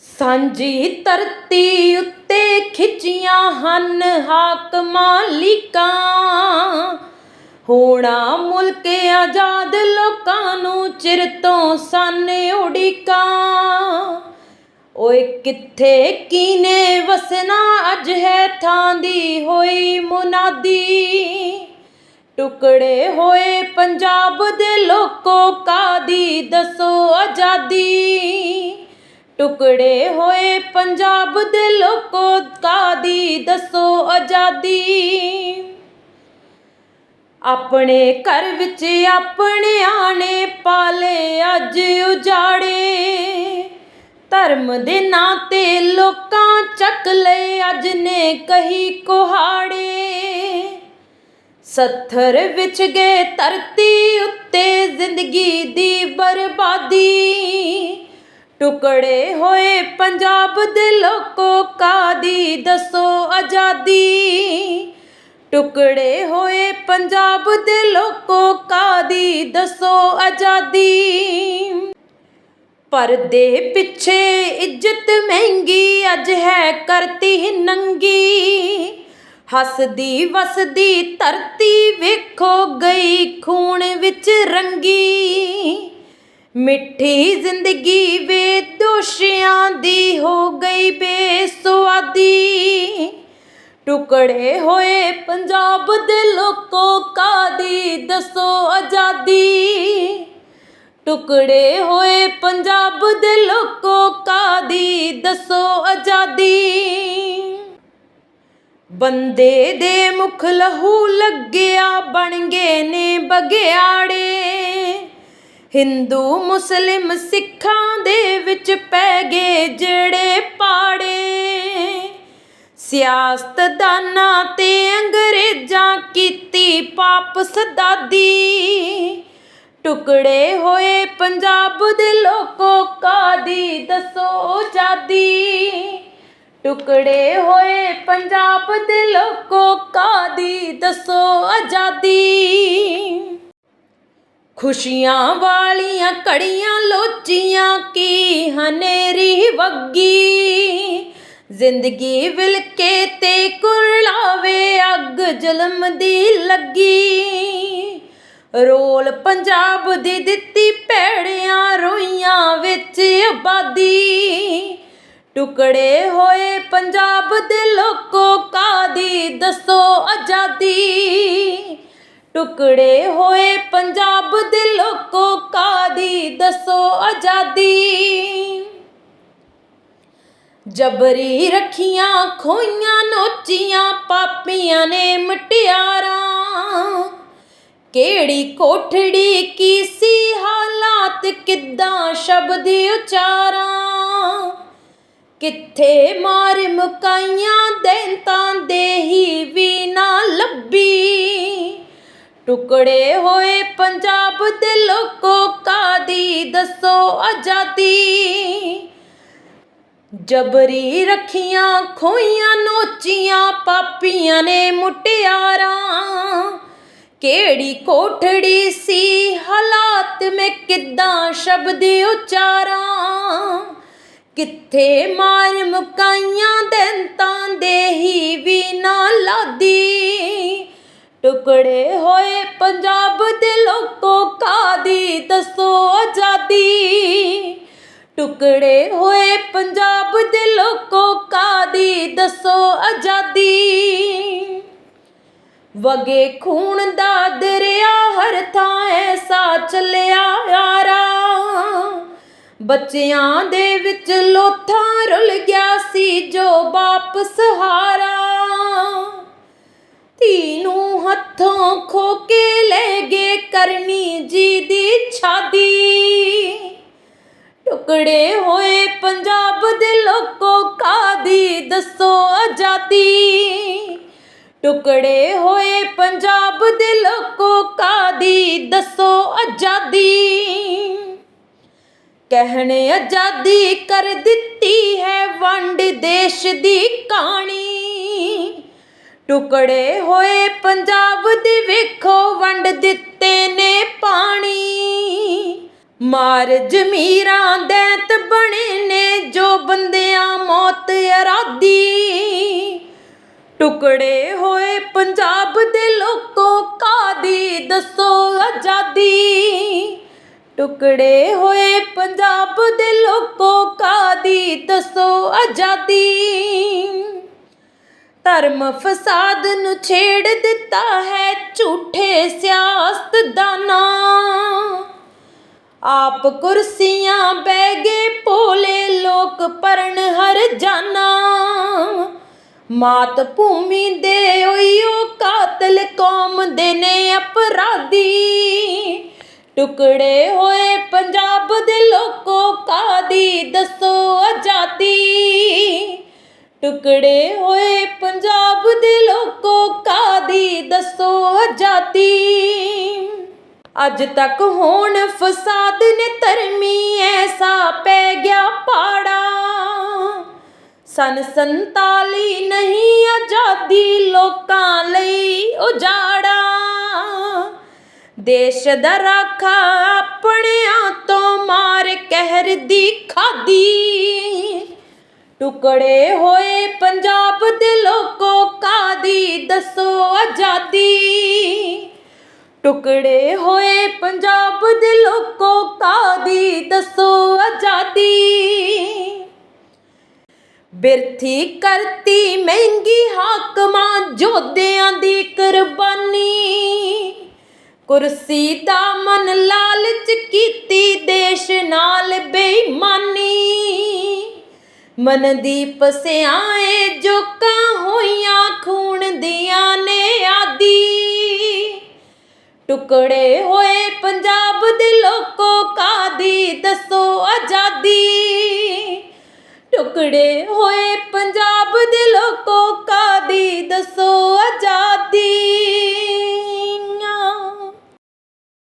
ਸਾਂਝੀ ਧਰਤੀ ਉੱਤੇ ਖਿੱਚੀਆਂ ਹਨ ਹਾਕਮਾਂ ਲੀਕਾਂ ਹੋਣਾ ਮੁਲਕ ਆਜ਼ਾਦ ਲੋਕਾਂ ਨੂੰ ਚਿਰ ਤੋਂ ਸਨ ਉਡੀਕਾਂ। ਓਏ ਕਿੱਥੇ ਕੀਨੇ ਵਸਣਾ ਅੱਜ ਹੈ ਥਾਂ ਦੀ ਹੋਈ ਮੁਨਾਦੀ। ਟੁਕੜੇ ਹੋਏ ਪੰਜਾਬ ਦੇ ਲੋਕੋ ਕਾਦੀ ਦੱਸੋ ਆਜ਼ਾਦੀ। ਟੁਕੜੇ ਹੋਏ ਪੰਜਾਬ ਦੇ ਲੋਕੋ ਕਾਦੀ ਦੱਸੋ ਆਜ਼ਾਦੀ। ਆਪਣੇ ਘਰ ਵਿੱਚ ਆਪਣਿਆਂ ਨੇ ਪਾਲੇ ਅੱਜ ਉਜਾੜੇ। ਧਰਮ ਦੇ ਨਾਂ ਤੇ ਲੋਕਾਂ ਚੱਕ ਲਏ ਅੱਜ ਨੇ ਕਹੀ ਕੁਹਾੜੇ। ਸੱਥਰ ਵਿੱਚ ਗਏ ਧਰਤੀ ਉੱਤੇ ਜ਼ਿੰਦਗੀ ਦੀ ਬਰਬਾਦੀ। ਟੁਕੜੇ ਹੋਏ ਪੰਜਾਬ ਦੇ ਲੋਕੋ ਕਾਦੀ? ਦੱਸੋ ਆਜ਼ਾਦੀ। ਟੁਕੜੇ ਹੋਏ ਪੰਜਾਬ ਦੇ ਲੋਕੋ ਕਾਦੀ? ਦੱਸੋ ਆਜ਼ਾਦੀ। ਪਰਦੇ ਪਿੱਛੇ ਇੱਜ਼ਤ ਮਹਿੰਗੀ ਅੱਜ ਹੈ ਕਰਤੀ ਨੰਗੀ। ਹੱਸਦੀ ਵਸਦੀ ਧਰਤੀ ਵੇਖੋ ਗਈ ਖੂਨ ਵਿੱਚ ਰੰਗੀ। ਮਿੱਠੀ ਜ਼ਿੰਦਗੀ ਵੇ ਦੋਸ਼ੀਆਂ ਦੀ ਹੋ ਗਈ ਬੇਸੁਆਦੀ। ਟੁਕੜੇ ਹੋਏ ਪੰਜਾਬ ਦੇ ਲੋਕੋ ਕਾਦੀ ਦੱਸੋ ਆਜ਼ਾਦੀ। ਟੁਕੜੇ ਹੋਏ ਪੰਜਾਬ ਦੇ ਲੋਕੋ ਕਾਦੀ ਦੱਸੋ ਆਜ਼ਾਦੀ। ਬੰਦੇ ਦੇ ਮੁਖ ਲਹੂ ਲੱਗਿਆ ਬਣ ਗਏ ਨੇ ਬਗਿਆੜੇ। ਹਿੰਦੂ ਮੁਸਲਿਮ ਸਿੱਖਾਂ ਦੇ ਵਿੱਚ ਪੈ ਗਏ ਜਿਹੜੇ ਪਾੜੇ। ਸਿਆਸਤਦਾਨਾਂ ਤੇ ਅੰਗਰੇਜ਼ਾਂ ਕੀਤੀ ਪਾਪ ਸਦਾਦੀ। ਟੁਕੜੇ ਹੋਏ ਪੰਜਾਬ ਦੇ ਲੋਕੋ, ਕਾਦੀ ਦੱਸੋ ਆਜ਼ਾਦੀ ਟੁਕੜੇ ਹੋਏ ਪੰਜਾਬ ਦੇ ਲੋਕੋ, ਕਾਦੀ ਦੱਸੋ ਆਜ਼ਾਦੀ? ਖੁਸ਼ੀਆਂ ਵਾਲੀਆਂ ਘੜੀਆਂ ਲੋਚੀਆਂ ਕੀ ਹਨੇਰੀ ਵੱਗੀ? ਜ਼ਿੰਦਗੀ ਵਿਲਕੇ ਤੇ ਕੁਰਲਾਵੇ ਅੱਗ ਜ਼ੁਲਮ ਦੀ ਲੱਗੀ। ਰੋਲ ਪੰਜਾਬ ਦੀ ਦਿੱਤੀ ਪੈੜਿਆਂ ਰੋਈਆਂ ਵਿੱਚ ਆਬਾਦੀ। ਟੁਕੜੇ ਹੋਏ ਪੰਜਾਬ ਦੇ ਲੋਕੋ ਕਾਦੀ ਦੱਸੋ ਆਜ਼ਾਦੀ। ਟੁਕੜੇ ਹੋਏ ਪੰਜਾਬ ਦੇ ਲੋਕੋ ਕਾਦੀ ਦੱਸੋ ਆਜ਼ਾਦੀ? ਜਬਰੀ ਰੱਖੀਆਂ, ਖੋਈਆਂ, ਨੋਚੀਆਂ, ਪਾਪੀਆਂ ਨੇ ਮਟਿਆਰਾਂ। ਕਿਹੜੀ ਕੋਠੜੀ, ਕੀ ਸੀ ਹਾਲਾਤ, ਕਿੱਦਾਂ ਸ਼ਬਦ ਉਚਾਰਾਂ? ਕਿੱਥੇ ਮਾਰ ਮੁਕਾਈਆਂ, ਦੈਂਤਾਂ ਦੇਹੀ ਵੀ ਨਾ ਲੱਭੀ। ਟੁਕੜੇ ਹੋਏ ਪੰਜਾਬ ਦੇ ਲੋਕੋ ਕਾਦੀ ਦੱਸੋ ਆਜ਼ਾਦੀ। ਜਬਰੀ ਰੱਖੀਆਂ, ਖੋਈਆਂ, ਨੋਚੀਆਂ, ਪਾਪੀਆਂ ਨੇ ਮੁਟਿਆਰਾਂ। ਕਿਹੜੀ ਕੋਠੜੀ ਸੀ, ਹਾਲਾਤ ਮੈਂ ਕਿੱਦਾਂ ਸ਼ਬਦ ਉਚਾਰਾਂ। ਕਿੱਥੇ ਮਾਰ ਮੁਕਾਈਆਂ ਦੈਂਤਾਂ ਦੇਹੀ ਟੁਕੜੇ ਹੋਏ ਪੰਜਾਬ ਦੇ ਲੋਕੋ ਕਾਦੀ, ਦੱਸੋ ਆਜ਼ਾਦੀ? ਟੁਕੜੇ ਹੋਏ ਪੰਜਾਬ ਦੇ ਲੋਕੋ ਕਾਦੀ, ਦੱਸੋ ਆਜ਼ਾਦੀ? ਵਗੇ ਖੂਨ ਦਾ ਦਰਿਆ ਹਰ ਥਾਂ ਐਸਾ ਚੱਲਿਆ ਯਾਰਾ ਬੱਚਿਆਂ ਦੇ ਵਿੱਚ ਲੋਥਾਂ ਰੁਲ ਗਿਆ ਸੀ ਜੋ ਬਾਪ ਸਹਾਰਾ ਕੇ ਲੈ ਗਏ ਕਰਨੀ ਜੀ ਦੀ ਛਾਦੀ। ਟੁਕੜੇ ਹੋਏ ਪੰਜਾਬ ਦੇ ਲੋਕੋ ਕਾਦੀ ਦੱਸੋ ਆਜ਼ਾਦੀ। ਟੁਕੜੇ ਹੋਏ ਪੰਜਾਬ ਦੇ ਲੋਕੋ ਕਾਦੀ ਦੱਸੋ ਆਜ਼ਾਦੀ। ਕਹਿਣੇ ਆਜ਼ਾਦੀ ਕਰ ਦਿੱਤੀ ਹੈ ਵੰਡ ਦੇਸ਼ ਦੀ ਕਹਾਣੀ। ਟੁਕੜੇ ਹੋਏ ਪੰਜਾਬ ਦੀ ਵੇਖੋ, ਵੰਡ ਦਿੱਤੇ ਨੇ ਪਾਣੀ। ਮਾਰ ਜ਼ਮੀਰਾਂ ਦੈਂਤ ਬਣੇ ਨੇ ਜੋ ਬੰਦਿਆਂ ਮੌਤ ਅਰਾਦੀ। ਟੁਕੜੇ ਹੋਏ ਪੰਜਾਬ ਦੇ ਲੋਕੋ ਕਾਦੀ ਦੱਸੋ ਆਜ਼ਾਦੀ। ਟੁਕੜੇ ਹੋਏ ਪੰਜਾਬ ਦੇ ਲੋਕੋ ਕਾਦੀ ਦੱਸੋ ਆਜ਼ਾਦੀ। ਧਰਮ ਫਸਾਦ ਨੂੰ ਛੇੜ ਦਿੱਤਾ ਹੈ ਝੂਠੇ ਸਿਆਸਤਦਾਨਾਂ ਆਪ ਕੁਰਸੀਆਂ ਬਹਿ ਗਏ ਭੋਲੇ ਲੋਕ ਪਰਨ ਹਰ ਜਾਨਾ। ਮਾਤ ਭੂਮੀ ਦੇ ਉਈਓ ਕਾਤਲ ਕੌਮ ਦੇ ਨੇ ਅਪਰਾਧੀ। ਟੁਕੜੇ ਹੋਏ ਪੰਜਾਬ ਦੇ ਲੋਕੋ ਕਾਦੀ ਦੱਸੋ ਆਜ਼ਾਦੀ। ਟੁਕੜੇ ਹੋਏ ਪੰਜਾਬ ਦੇ ਲੋਕੋ ਕਾਦੀ ਦੱਸੋ ਆਜ਼ਾਦੀ? ਅੱਜ ਤੱਕ ਹੋਣ ਫਸਾਦ ਨੇ ਧਰਮੀ ਐਸਾ ਪੈ ਗਿਆ ਪਾੜਾ। ਸਨ 47 ਨਹੀਂ ਆਜ਼ਾਦੀ ਲੋਕਾਂ ਲਈ ਉਜਾੜਾ। ਦੇਸ਼ ਦਾ ਰਾਖਾ ਆਪਣਿਆਂ ਤੋਂ ਮਾਰ ਕਹਿਰ ਦੀ ਖਾਦੀ। ਟੁਕੜੇ ਹੋਏ ਪੰਜਾਬ ਦੇ ਲੋਕੋ, ਕਾਦੀ ਦੱਸੋ ਆਜ਼ਾਦੀ? ਟੁਕੜੇ ਹੋਏ ਪੰਜਾਬ ਦੇ ਲੋਕੋ, ਕਾਦੀ ਦੱਸੋ ਆਜ਼ਾਦੀ? ਬਿਰਥੀ ਕਰਤੀ ਮਹਿੰਗੀ ਹਾਕਮਾਂ ਜੋਧਿਆਂ ਦੀ ਕੁਰਬਾਨੀ। ਕੁਰਸੀ ਦਾ ਮਨ ਲਾਲਚ ਕੀਤੀ ਦੇਸ਼ ਨਾਲ ਮਨ ਦੀ ਜੋਕਾਂ ਹੋਈਆਂ ਖੂਨ ਦੀਆਂ ਨੇ ਆਦੀ। ਟੁਕੜੇ ਹੋਏ ਪੰਜਾਬ ਦੇ ਲੋਕੋ ਕਾਦੀ, ਦੱਸੋ ਆਜ਼ਾਦੀ। ਟੁਕੜੇ ਹੋਏ